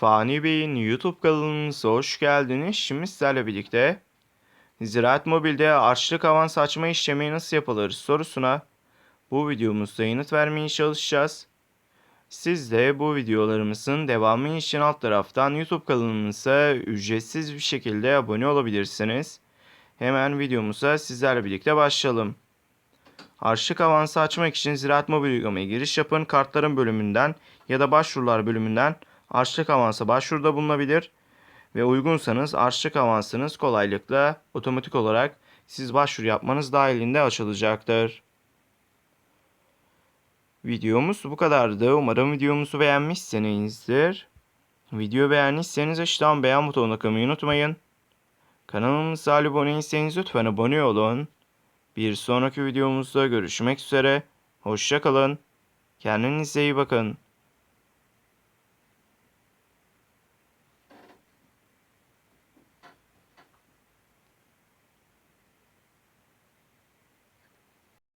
Fani Bey'in YouTube kanalımıza hoş geldiniz. Şimdi sizlerle birlikte Ziraat Mobil'de arçlık avans açma işlemi nasıl yapılır sorusuna bu videomuzda yanıt vermeye çalışacağız. Siz de bu videolarımızın devamı için alt taraftan YouTube kanalımıza ücretsiz bir şekilde abone olabilirsiniz. Hemen videomuza sizlerle birlikte başlayalım. Harçlık avansı açmak için Ziraat Mobil uygulamaya giriş yapın. Kartların bölümünden ya da başvurular bölümünden harçlık avansa başvuruda bulunabilir. Ve uygunsanız harçlık avansınız kolaylıkla otomatik olarak siz başvuru yapmanız dahilinde açılacaktır. Videomuz bu kadardı. Umarım videomuzu beğenmişsinizdir. Video beğendiyseniz aşağıdan beğen butonuna kılmayı unutmayın. Kanalımıza abone değilseniz lütfen abone olun. Bir sonraki videomuzda görüşmek üzere. Hoşça kalın. Kendinize iyi bakın.